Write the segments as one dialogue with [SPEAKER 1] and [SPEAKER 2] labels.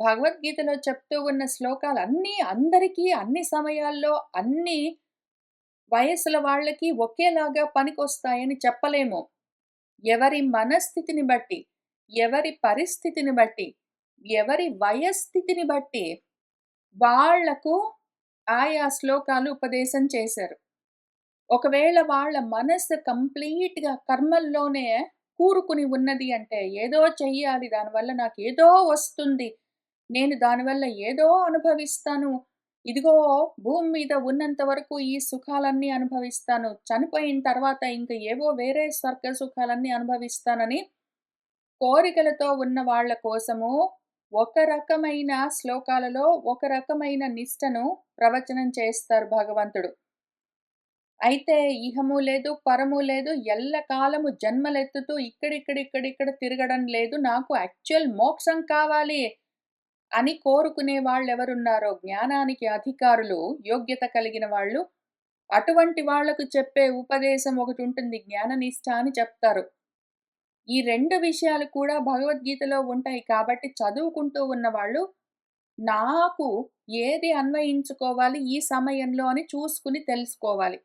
[SPEAKER 1] భగవద్గీతలో చెప్తూ ఉన్న శ్లోకాలు అన్నీ అందరికీ అన్ని సమయాల్లో అన్ని వయసుల వాళ్ళకి ఒకేలాగా పనికొస్తాయని చెప్పలేము. ఎవరి మనస్థితిని బట్టి ఎవరి పరిస్థితిని బట్టి ఎవరి వయస్థితిని బట్టి వాళ్ళకు ఆయా శ్లోకాలు ఉపదేశం చేశారు. ఒకవేళ వాళ్ళ మనస్సు కంప్లీట్గా కర్మల్లోనే కూరుకుని ఉన్నది అంటే ఏదో చెయ్యాలి దానివల్ల నాకు ఏదో వస్తుంది నేను దానివల్ల ఏదో అనుభవిస్తాను. ఇదిగో భూమి మీద ఉన్నంత వరకు ఈ సుఖాలన్నీ అనుభవిస్తాను. చనిపోయిన తర్వాత ఇంకా ఏవో వేరే స్వర్గ సుఖాలన్నీ అనుభవిస్తానని కోరికలతో ఉన్న వాళ్ళ కోసము ఒక రకమైన శ్లోకాలలో ఒక రకమైన నిష్టను ప్రవచనం చేస్తారు భగవంతుడు. అయితే ఇహము లేదు పరము లేదు ఎల్లకాలము జన్మలెత్తుతూ ఇక్కడిక్కడిక్కడిక్కడ తిరగడం లేదు. నాకు యాక్చువల్ మోక్షం కావాలి. అని కోరుకునే వాళ్ళు ఎవరున్నారో జ్ఞానానికి అధికారులు యోగ్యత కలిగిన వాళ్ళు అటువంటి వాళ్ళకు చెప్పే ఉపదేశం ఒకటి ఉంటుంది జ్ఞాననిష్ట అని చెప్తారు. ఈ రెండు విషయాలు కూడా భగవద్గీతలో ఉంటాయి కాబట్టి చదువుకుంటూ ఉన్నవాళ్ళు నాకు ఏది అన్వయించుకోవాలి ఈ సమయంలో అని చూసుకుని తెలుసుకోవాలి.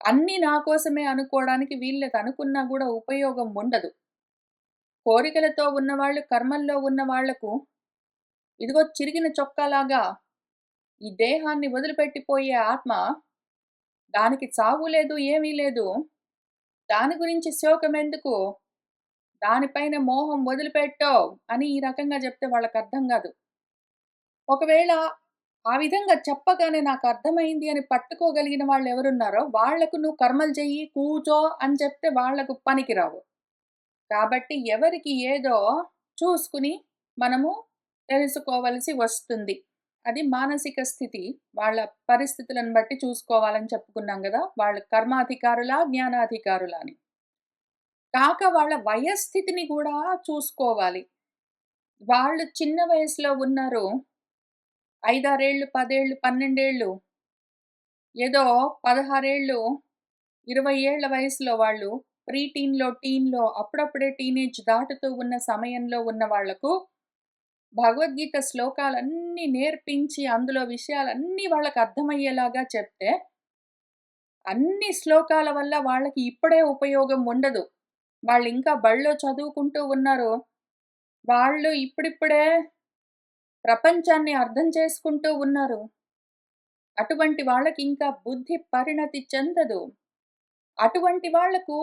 [SPEAKER 1] అన్నీ నా కోసమే అనుకోవడానికి వీళ్ళకి అనుకున్నా కూడా ఉపయోగం ఉండదు. కోరికలతో ఉన్నవాళ్ళు కర్మల్లో ఉన్న వాళ్ళకు ఇదిగో చిరిగిన చొక్కాలాగా ఈ దేహాన్ని వదిలిపెట్టిపోయే ఆత్మ దానికి చావు లేదు ఏమీ లేదు. దాని గురించి శోకం ఎందుకు? దానిపైన మోహం వదిలిపెట్టావు అని ఈ రకంగా చెప్తే వాళ్ళకి అర్థం కాదు. ఒకవేళ ఆ విధంగా చెప్పగానే నాకు అర్థమైంది అని పట్టుకోగలిగిన వాళ్ళు ఎవరున్నారో వాళ్ళకు నువ్వు కర్మలు చెయ్యి కూచో అని చెప్తే వాళ్ళకు పనికిరావు. కాబట్టి ఎవరికి ఏదో చూసుకుని మనము తెలుసుకోవలసి వస్తుంది. అది మానసిక స్థితి వాళ్ళ పరిస్థితులను బట్టి చూసుకోవాలని చెప్పుకున్నాం కదా వాళ్ళ కర్మాధికారులా జ్ఞానాధికారులా అని కాక వాళ్ళ వయస్థితిని కూడా చూసుకోవాలి. వాళ్ళు చిన్న వయసులో ఉన్నారు ఐదారేళ్ళు పదేళ్ళు పన్నెండేళ్ళు ఏదో పదహారేళ్ళు ఇరవై ఏళ్ళ వయసులో వాళ్ళు ప్రీ టీన్లో టీన్లో అప్పుడప్పుడే టీనేజ్ దాటుతూ ఉన్న సమయంలో ఉన్న వాళ్ళకు భగవద్గీత శ్లోకాలన్నీ నేర్పించి అందులో విషయాలన్నీ వాళ్ళకి అర్థమయ్యేలాగా చెప్తే అన్ని శ్లోకాల వల్ల వాళ్ళకి ఇప్పుడే ఉపయోగం ఉండదు. వాళ్ళు ఇంకా బళ్ళో చదువుకుంటూ ఉన్నారు వాళ్ళు ఇప్పుడిప్పుడే ప్రపంచాన్ని అర్థం చేసుకుంటూ ఉన్నారు. అటువంటి వాళ్ళకి ఇంకా బుద్ధి పరిణతి చెందదు. అటువంటి వాళ్ళకు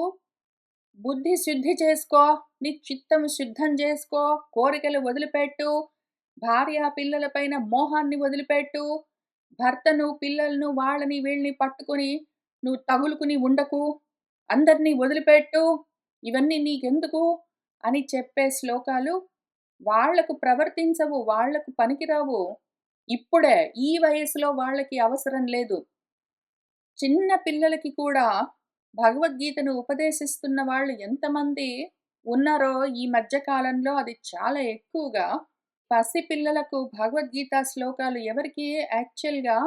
[SPEAKER 1] బుద్ధి శుద్ధి చేసుకో నీ చిత్తం శుద్ధం చేసుకో కోరికలు వదిలిపెట్టు భార్య పిల్లలపైన మోహాన్ని వదిలిపెట్టు భర్తను పిల్లలను వాళ్ళని వీళ్ళని పట్టుకొని నువ్వు తగులుకుని ఉండకు అందరినీ వదిలిపెట్టు ఇవన్నీ నీకెందుకు? అని చెప్పే శ్లోకాలు వాళ్ళకు ప్రవర్తించవు వాళ్ళకు పనికిరావు. ఇప్పుడే ఈ వయసులో వాళ్ళకి అవసరం లేదు. చిన్న పిల్లలకి కూడా భగవద్గీతను ఉపదేశిస్తున్న వాళ్ళు ఎంతమంది ఉన్నారో ఈ మధ్య కాలంలో అది చాలా ఎక్కువగా. పసి పిల్లలకు భగవద్గీత శ్లోకాలు ఎవరికి యాక్చువల్గా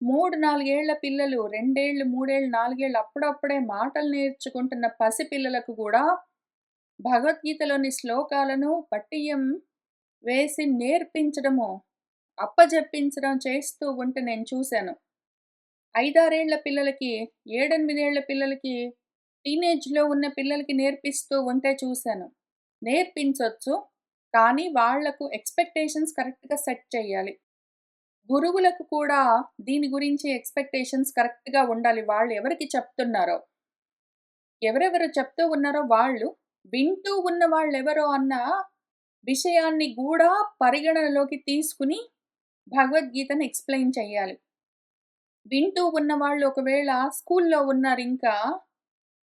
[SPEAKER 1] మూడు నాలుగేళ్ళ పిల్లలు రెండేళ్ళు మూడేళ్ళు నాలుగేళ్ళు అప్పుడప్పుడే మాటలు నేర్చుకుంటున్న పసి పిల్లలకు కూడా భగవద్గీతలోని శ్లోకాలను పట్టియం వేసి నేర్పించడము అప్పజెప్పించడం చేస్తూ ఉంటే నేను చూశాను. ఐదారేళ్ళ పిల్లలకి ఏడెనిమిదేళ్ళ పిల్లలకి టీనేజ్లో ఉన్న పిల్లలకి నేర్పిస్తూ ఉంటే చూశాను. నేర్పించవచ్చు కానీ వాళ్ళకు ఎక్స్పెక్టేషన్స్ కరెక్ట్గా సెట్ చేయాలి. గురువులకు కూడా దీని గురించి ఎక్స్పెక్టేషన్స్ కరెక్ట్గా ఉండాలి. వాళ్ళు ఎవరికి చెప్తున్నారో? ఎవరెవరు చెప్తూ ఉన్నారో వాళ్ళు వింటూ ఉన్న వాళ్ళు ఎవరో అన్న విషయాన్ని కూడా పరిగణనలోకి తీసుకుని భగవద్గీతను ఎక్స్ప్లెయిన్ చేయాలి. వింటూ ఉన్న వాళ్ళు ఒకవేళ స్కూల్లో ఉన్నారు ఇంకా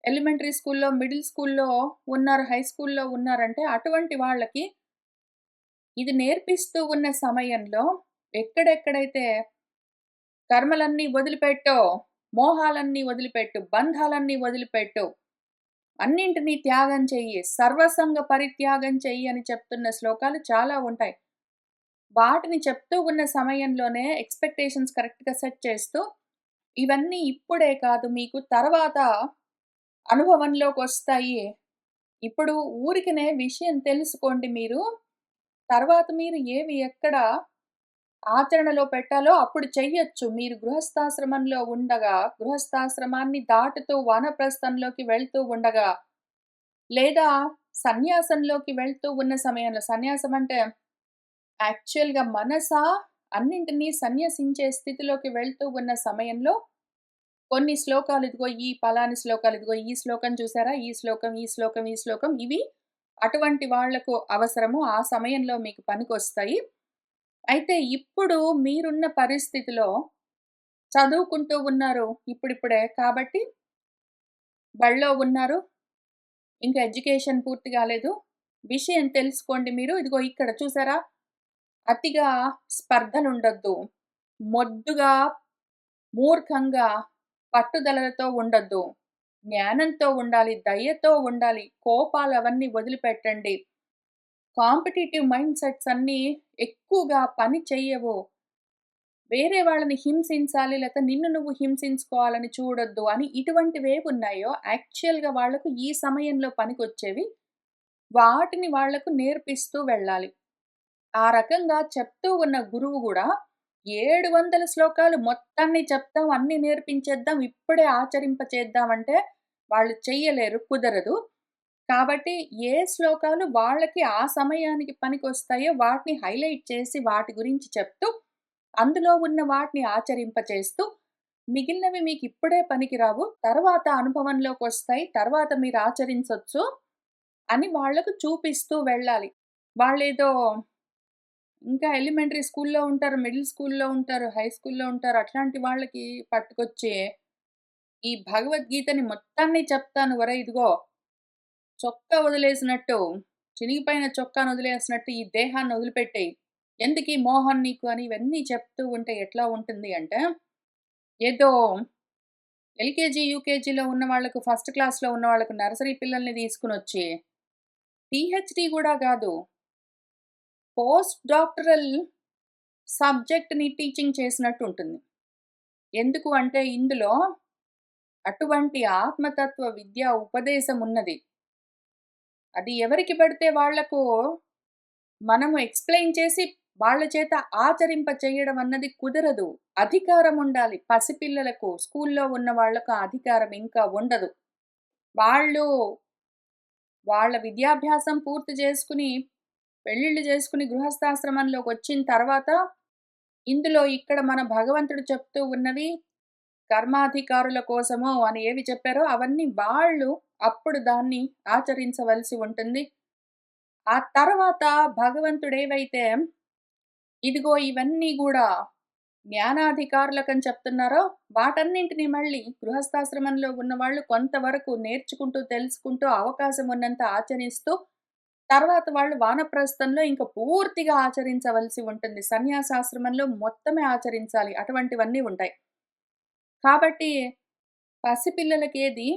[SPEAKER 1] ఎలిమెంటరీ స్కూల్లో మిడిల్ స్కూల్లో ఉన్నారు హై స్కూల్లో ఉన్నారంటే అటువంటి వాళ్ళకి ఇది నేర్పిస్తూ ఉన్న సమయంలో ఎక్కడెక్కడైతే కర్మలన్నీ వదిలిపెట్టో మోహాలన్నీ వదిలిపెట్టు బంధాలన్నీ వదిలిపెట్టు అన్నింటినీ త్యాగం చెయ్యి సర్వసంగ పరిత్యాగం చెయ్యి అని చెప్తున్న శ్లోకాలు చాలా ఉంటాయి. వాటిని చెప్తూ ఉన్న సమయంలోనే ఎక్స్పెక్టేషన్స్ కరెక్ట్గా సెట్ చేస్తూ ఇవన్నీ ఇప్పుడే కాదు మీకు తర్వాత అనుభవంలోకి వస్తాయి ఇప్పుడు ఊరికనే విషయం తెలుసుకోండి మీరు తర్వాత మీరు ఏవి ఎక్కడ ఆచరణలో పెట్టాలో అప్పుడు చెయ్యొచ్చు. మీరు గృహస్థాశ్రమంలో ఉండగా, గృహస్థాశ్రమాన్ని దాటుతూ వానప్రస్థంలోకి వెళ్తూ ఉండగా, లేదా సన్యాసంలోకి వెళ్తూ ఉన్న సమయంలో సన్యాసం అంటే యాక్చువల్‌గా మనస అన్నింటినీ సన్యసించే స్థితిలోకి వెళ్తూ ఉన్న సమయంలో కొన్ని శ్లోకాలు ఇదిగో ఈ పలాని శ్లోకాలు ఇదిగో ఈ శ్లోకం చూసారా? ఈ శ్లోకం, ఈ శ్లోకం, ఈ శ్లోకం ఇవి అటువంటి వాళ్ళకు అవసరము. ఆ సమయంలో మీకు పనికొస్తాయి. అయితే ఇప్పుడు మీరున్న పరిస్థితిలో చదువుకుంటూ ఉన్నారు ఇప్పుడిప్పుడే. కాబట్టి బడిలో ఉన్నారు. ఇంకా ఎడ్యుకేషన్ పూర్తి కాలేదు. విషయం తెలుసుకోండి మీరు. ఇదిగో ఇక్కడ చూసారా? అతిగా స్పర్ధలుండొద్దు. మొద్దుగా, మూర్ఖంగా, పట్టుదలలతో ఉండొద్దు. జ్ఞానంతో ఉండాలి. దయతో ఉండాలి. కోపాలు అవన్నీ వదిలిపెట్టండి. కాంపిటేటివ్ మైండ్ సెట్స్ అన్నీ ఎక్కువగా పని చెయ్యవు. వేరే వాళ్ళని హింసించాలి లేక నిన్ను నువ్వు హింసించుకోవాలని చూడొద్దు అని ఇటువంటివేవి ఉన్నాయో యాక్చువల్‌గా వాళ్ళకు ఈ సమయంలో పనికొచ్చేవి. వాటిని వాళ్ళకు నేర్పిస్తూ వెళ్ళాలి. ఆ రకంగా చెప్తూ ఉన్న గురువు కూడా ఏడు వందల శ్లోకాలు మొత్తాన్ని చెప్తాం, అన్నీ నేర్పించేద్దాం, ఇప్పుడే ఆచరింపచేద్దాం అంటే వాళ్ళు చెయ్యలేరు. కుదరదు. కాబట్టి ఏ శ్లోకాలు వాళ్ళకి ఆ సమయానికి పనికి వస్తాయో వాటిని హైలైట్ చేసి వాటి గురించి చెప్తూ, అందులో ఉన్న వాటిని ఆచరింపచేస్తూ, మిగిలినవి మీకు ఇప్పుడే పనికిరావు. తర్వాత అనుభవంలోకి వస్తాయి తర్వాత మీరు ఆచరించవచ్చు అని వాళ్ళకు చూపిస్తూ వెళ్ళాలి. వాళ్ళేదో ఇంకా ఎలిమెంటరీ స్కూల్‌లో ఉంటారు, మిడిల్ స్కూల్‌లో ఉంటారు, హై స్కూల్‌లో ఉంటారు. అట్లాంటి వాళ్ళకి పట్టుకొచ్చే ఈ భగవద్గీతని మొత్తాన్ని చెప్తాను ఒరేయ్ ఇదిగో చొక్కా వదిలేసినట్టు, చినిగిపోయిన చొక్కాను వదిలేసినట్టు ఈ దేహాన్ని వదిలిపెట్టేయి. ఎందుకీ మోహం నీకు అని ఇవన్నీ చెప్తూ ఉంటే ఎట్లా ఉంటుంది అంటే, ఏదో ఎల్‌కేజీ, యూకేజీలో ఉన్న వాళ్ళకు, ఫస్ట్ క్లాస్‌లో ఉన్న వాళ్ళకు నర్సరీ పిల్లల్ని తీసుకుని వచ్చి పిహెచ్డి కూడా కాదు పోస్ట్ డాక్టరల్ సబ్జెక్ట్‌ని టీచింగ్ చేసినట్టు ఉంటుంది. ఎందుకు అంటే ఇందులో అటువంటి ఆత్మతత్వ విద్యా ఉపదేశం ఉన్నది. అది ఎవరికి పడితే వాళ్ళకు మనము ఎక్స్‌ప్లెయిన్ చేసి వాళ్ళ చేత ఆచరింప చేయడం అన్నది కుదరదు. అధికారం ఉండాలి. పసిపిల్లలకు స్కూల్‌లో ఉన్న వాళ్ళకు అధికారం ఇంకా ఉండదు. వాళ్ళు వాళ్ళ విద్యాభ్యాసం పూర్తి చేసుకుని పెళ్ళిళ్ళు గృహస్థాశ్రమంలోకి వచ్చిన తర్వాత, ఇందులో ఇక్కడ మన భగవంతుడు చెప్తూ ఉన్నవి కర్మాధికారుల కోసము అని ఏవి చెప్పారో అవన్నీ వాళ్ళు అప్పుడు దాన్ని ఆచరించవలసి ఉంటుంది. ఆ తర్వాత భగవంతుడేవైతే ఇదిగో ఇవన్నీ కూడా జ్ఞానాధికారులకని చెప్తున్నారో వాటన్నింటిని మళ్ళీ గృహస్థాశ్రమంలో ఉన్నవాళ్ళు కొంతవరకు నేర్చుకుంటూ, తెలుసుకుంటూ, అవకాశం ఉన్నంత ఆచరిస్తూ, తర్వాత వాళ్ళు వానప్రస్థంలో ఇంకా పూర్తిగా ఆచరించవలసి ఉంటుంది. సన్యాసాశ్రమంలో మొత్తమే ఆచరించాలి. అటువంటివన్నీ ఉంటాయి. కాబట్టి పసిపిల్లలకి ఏది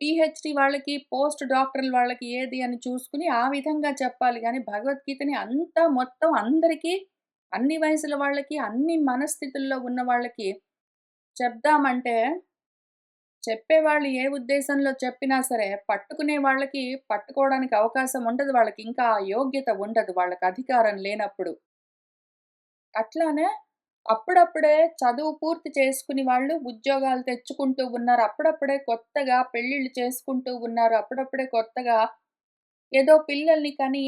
[SPEAKER 1] పీహెచ్‌డీ వాళ్ళకి, పోస్ట్ డాక్టర్ల వాళ్ళకి ఏది అని చూసుకుని ఆ విధంగా చెప్పాలి కానీ భగవద్గీతని అంతా మొత్తం అందరికీ, అన్ని వయసుల వాళ్ళకి, అన్ని మనస్థితుల్లో ఉన్న వాళ్ళకి చెప్దామంటే, చెప్పేవాళ్ళు ఏ ఉద్దేశంలో చెప్పినా సరే పట్టుకునే వాళ్ళకి పట్టుకోవడానికి అవకాశం ఉండదు. వాళ్ళకి ఇంకా యోగ్యత ఉండదు. వాళ్ళకి అధికారం లేనప్పుడు. అట్లానే అప్పుడప్పుడే చదువు పూర్తి చేసుకుని వాళ్ళు ఉద్యోగాలు తెచ్చుకుంటూ ఉన్నారు. అప్పుడప్పుడే కొత్తగా పెళ్ళిళ్ళు చేసుకుంటూ ఉన్నారు. అప్పుడప్పుడే కొత్తగా ఏదో పిల్లల్ని కని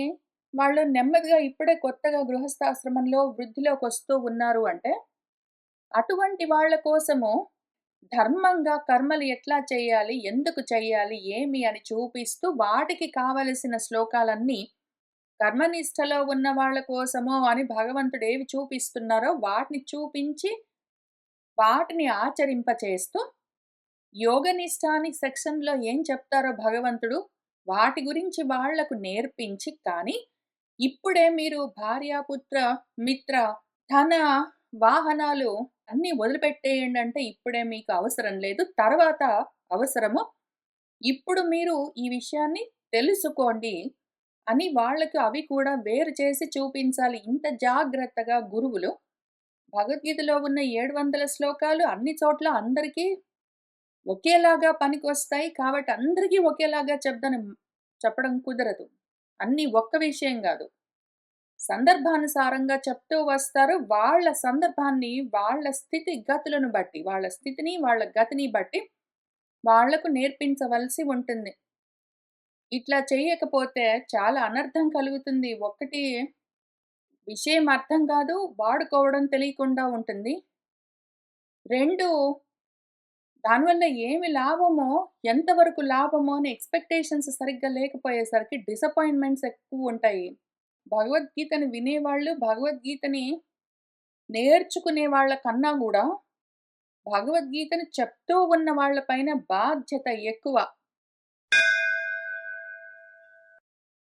[SPEAKER 1] వాళ్ళు నెమ్మదిగా ఇప్పుడే కొత్తగా గృహస్థాశ్రమంలో వృద్ధిలోకి వస్తూ ఉన్నారు అంటే, అటువంటి వాళ్ళ కోసము ధర్మంగా కర్మలు ఎట్లా చేయాలి? ఎందుకు చేయాలి ఏమి అని చూపిస్తూ వాటికి కావలసిన శ్లోకాలన్నీ కర్మనిష్టలో ఉన్న వాళ్ళ కోసమో అని భగవంతుడు ఏవి చూపిస్తున్నారో వాటిని చూపించి, వాటిని ఆచరింపచేస్తూ, యోగనిష్టాని సెక్షన్‌లో ఏం చెప్తారో భగవంతుడు వాటి గురించి వాళ్ళకు నేర్పించి కానీ, ఇప్పుడే మీరు భార్యాపుత్ర, మిత్ర, ధన, వాహనాలు అన్నీ వదిలిపెట్టేయండి అంటే ఇప్పుడే మీకు అవసరం లేదు. తర్వాత అవసరము. ఇప్పుడు మీరు ఈ విషయాన్ని తెలుసుకోండి అని వాళ్ళకి అవి కూడా వేరు చేసి చూపించాలి. ఇంత జాగ్రత్తగా గురువులు భగవద్గీతలో ఉన్న 700 శ్లోకాలు అన్ని చోట్ల అందరికీ ఒకేలాగా పనికొస్తాయి. కాబట్టి అందరికీ ఒకేలాగా చెప్దని చెప్పడం కుదరదు. అన్నీ ఒక్క విషయం కాదు సందర్భానుసారంగా చెప్తూ వస్తారు. వాళ్ళ సందర్భాన్ని, వాళ్ళ స్థితి గతులను బట్టి, వాళ్ళ స్థితిని, వాళ్ళ గతిని బట్టి వాళ్ళకు నేర్పించవలసి ఉంటుంది. ఇట్లా చేయకపోతే చాలా అనర్థం కలుగుతుంది. ఒకటి విషయం అర్థం కాదు, వాడుకోవడం తెలియకుండా ఉంటుంది. రెండు దానివల్ల ఏమి లాభమో, ఎంతవరకు లాభమో అని ఎక్స్‌పెక్టేషన్స్ సరిగ్గా లేకపోయేసరికి డిసప్పాయింట్‌మెంట్స్ ఎక్కువ ఉంటాయి భగవద్గీతని వినేవాళ్ళు, భగవద్గీతని నేర్చుకునే వాళ్ళ కన్నా కూడా భగవద్గీతను చెప్తూ ఉన్న వాళ్ళ పైన బాధ్యత ఎక్కువ.